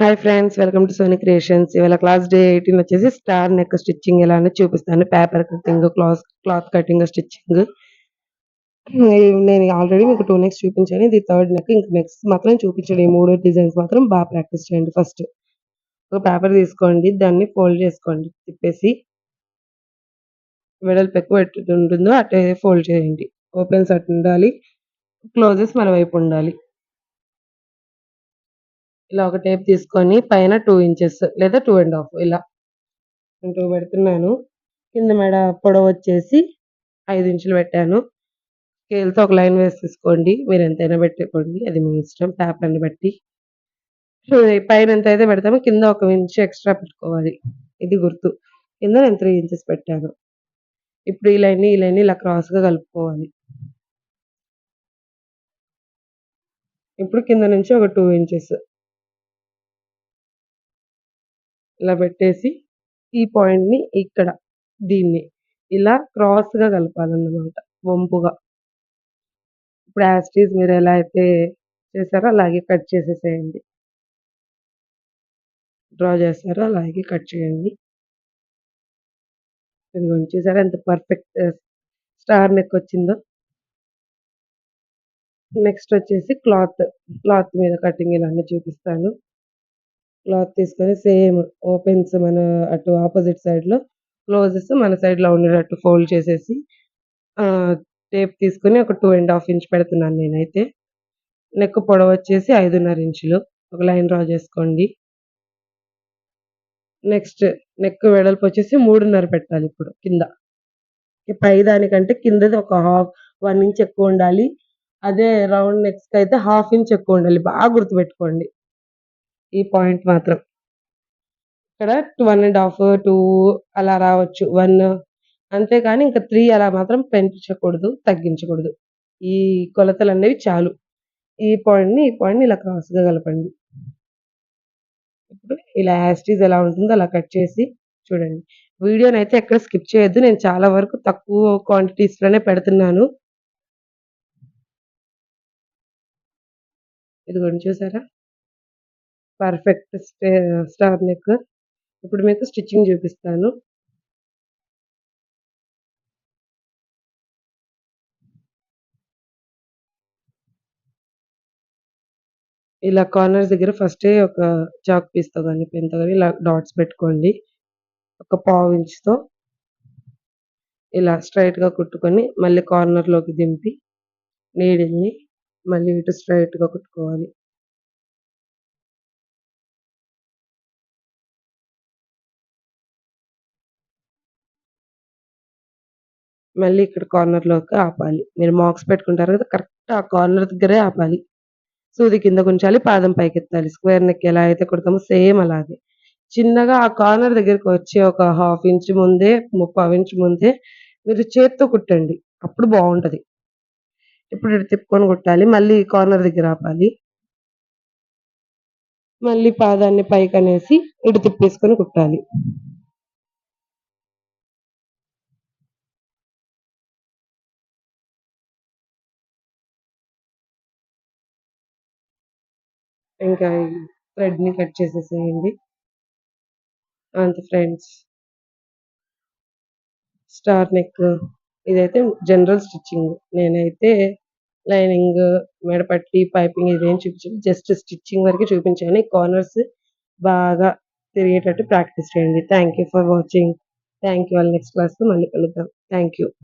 Hi friends welcome to Sony creations ఇవాళ class day eighteen వచ్చేసి star neck stitching ఎలా అనేది చూపిస్తాను. Paper cutting cloth cloth cutting stitching నేను ఆల్రెడీ మీకు టూ నెక్స్ చూపించాను. ఇది థర్డ్ నెక్ ఇంక నెక్స్ట్ మాత్రం చూపించండి ఈ మూడు డిజైన్స్ మాత్రం బాగా ప్రాక్టీస్ చేయండి ఫస్ట్ ఒక పేపర్ తీసుకోండి దాన్ని ఫోల్డ్ చేసుకోండి తిప్పేసి వెడల్పు ఎక్కువ ఎట్టు ఉంటుందో అటే ఫోల్డ్ చేయండి. ఓపెన్స్ అటు ఉండాలి క్లోజెస్ మన వైపు ఉండాలి. ఇలా ఒక టేప్ తీసుకొని పైన టూ ఇంచెస్ లేదా టూ అండ్ హాఫ్ ఇలా టూ పెడుతున్నాను. కింద మెడ పొడవు వచ్చేసి ఐదు ఇంచులు పెట్టాను. స్కేల్తో ఒక లైన్ వేసి తీసుకోండి మీరు ఎంతైనా పెట్టుకోండి. అది మీ ఇష్టం. పేపర్ని బట్టి. పైన ఎంత అయితే పెడతామో కింద ఒక ఇంచు ఎక్స్ట్రా పెట్టుకోవాలి. ఇది గుర్తు. కింద నేను త్రీ ఇంచెస్ పెట్టాను. ఇప్పుడు ఈ లైన్ని ఈ లైన్ని ఇలా క్రాస్గా కలుపుకోవాలి. ఇప్పుడు కింద నుంచి ఒక టూ ఇంచెస్. ఇలా పెట్టేసి ఈ పాయింట్ని ఇక్కడ దీన్ని ఇలా క్రాస్గా కలపాలన్నమాట వంపుగా. ఇప్పుడు యాస్టీస్ మీరు ఎలా అయితే చేశారో అలాగే కట్ చేసేసేయండి. డ్రా చేస్తారో అలాగే కట్ చేయండి. ఇదిగోండి చూసారా ఎంత పర్ఫెక్ట్ స్టార్ నెక్ వచ్చిందో? నెక్స్ట్ వచ్చేసి క్లాత్ క్లాత్ మీద కటింగ్ ఇలా చూపిస్తాను. క్లాత్ తీసుకొని సేమ్ ఓపెన్స్ మన అటు ఆపోజిట్ సైడ్‌లో క్లోజెస్ మన సైడ్‌లో ఉండేటట్టు ఫోల్డ్ చేసేసి టేప్ తీసుకొని ఒక టూ అండ్ హాఫ్ ఇంచ్ పెడుతున్నాను నేనైతే. నెక్ పొడవు వచ్చేసి ఐదున్నర ఇంచులు. ఒక లైన్ డ్రా చేసుకోండి. నెక్స్ట్ నెక్ వెడల్పు వచ్చేసి మూడున్నర పెట్టాలి ఇప్పుడు కింద. పై దానికంటే కిందది ఒక హాఫ్ వన్ ఇంచ్ ఎక్కువ ఉండాలి అదే రౌండ్ నెక్స్ట్ అయితే హాఫ్ ఇంచ్ ఎక్కువ ఉండాలి బాగా గుర్తుపెట్టుకోండి. ఈ పాయింట్ మాత్రం. ఇక్కడ వన్ అండ్ హాఫ్ టూ అలా రావచ్చు. వన్ అంతేకాని ఇంకా త్రీ అలా మాత్రం పెంచకూడదు, తగ్గించకూడదు. ఈ కొలతలు అనేవి చాలు. ఈ పాయింట్‌ని, ఈ పాయింట్‌ని ఇలా క్రాస్‌గా కలపండి. ఇప్పుడు ఇలా యాస్టీజ్ ఎలా ఉంటుందో అలా కట్ చేసి చూడండి. వీడియోని అయితే ఎక్కడ స్కిప్ చేయొద్దు. నేను చాలా వరకు తక్కువ క్వాంటిటీస్‌లోనే పెడుతున్నాను. ఇదిగోండి చూసారా? Perfect stay star neck. ఇప్పుడు మీకు స్టిచ్చింగ్ చూపిస్తాను. ఇలా కార్నర్స్ దగ్గర ఫస్టే ఒక చాక్ పీస్‌తో కానీ పెన్‌తో కానీ ఇలా డాట్స్ పెట్టుకోండి. ఒక పావు ఇంచుతో ఇలా స్ట్రైట్గా కుట్టుకొని మళ్ళీ కార్నర్‌లోకి దింపి నీడిల్‌ని మళ్ళీ ఇటు స్ట్రైట్గా కుట్టుకోవాలి. మళ్ళీ ఇక్కడ కార్నర్‌లోకి ఆపాలి. మీరు మార్క్స్ పెట్టుకుంటారు కదా! కరెక్ట్ ఆ కార్నర్ దగ్గరే ఆపాలి. సూది కిందకుంచాలి. పాదం పైకెత్తాలి. స్క్వేర్ నెక్ ఎలా అయితే కుడతామో సేమ్ అలాగే. చిన్నగా ఆ కార్నర్ దగ్గరికి వచ్చి ఒక హాఫ్ ఇంచ్ ముందే, ముప్పావు ఇంచ్ ముందే మీరు చేత్తో కుట్టండి. అప్పుడు బాగుంటుంది ఇప్పుడు ఇటు తిప్పుకొని కుట్టాలి. మళ్ళీ కార్నర్ దగ్గర ఆపాలి. మళ్ళీ పాదాన్ని పైకి అనేసి ఇటు తిప్పేసుకొని కుట్టాలి. ఇంకా థ్రెడ్‌ని కట్ చేసేసేయండి. అంతే ఫ్రెండ్స్. స్టార్ నెక్ ఇదైతే జనరల్ స్టిచ్చింగ్. నేనైతే లైనింగ్, మెడపట్టి, పైపింగ్ ఇదేం చూపించాను జస్ట్ స్టిచ్చింగ్ వరకే చూపించాను. కార్నర్స్ బాగా తిరిగేటట్టు ప్రాక్టీస్ చేయండి. Thank you for watching. Thank you. వాళ్ళ నెక్స్ట్ క్లాస్‌లో మళ్ళీ కలుద్దాం. Thank you.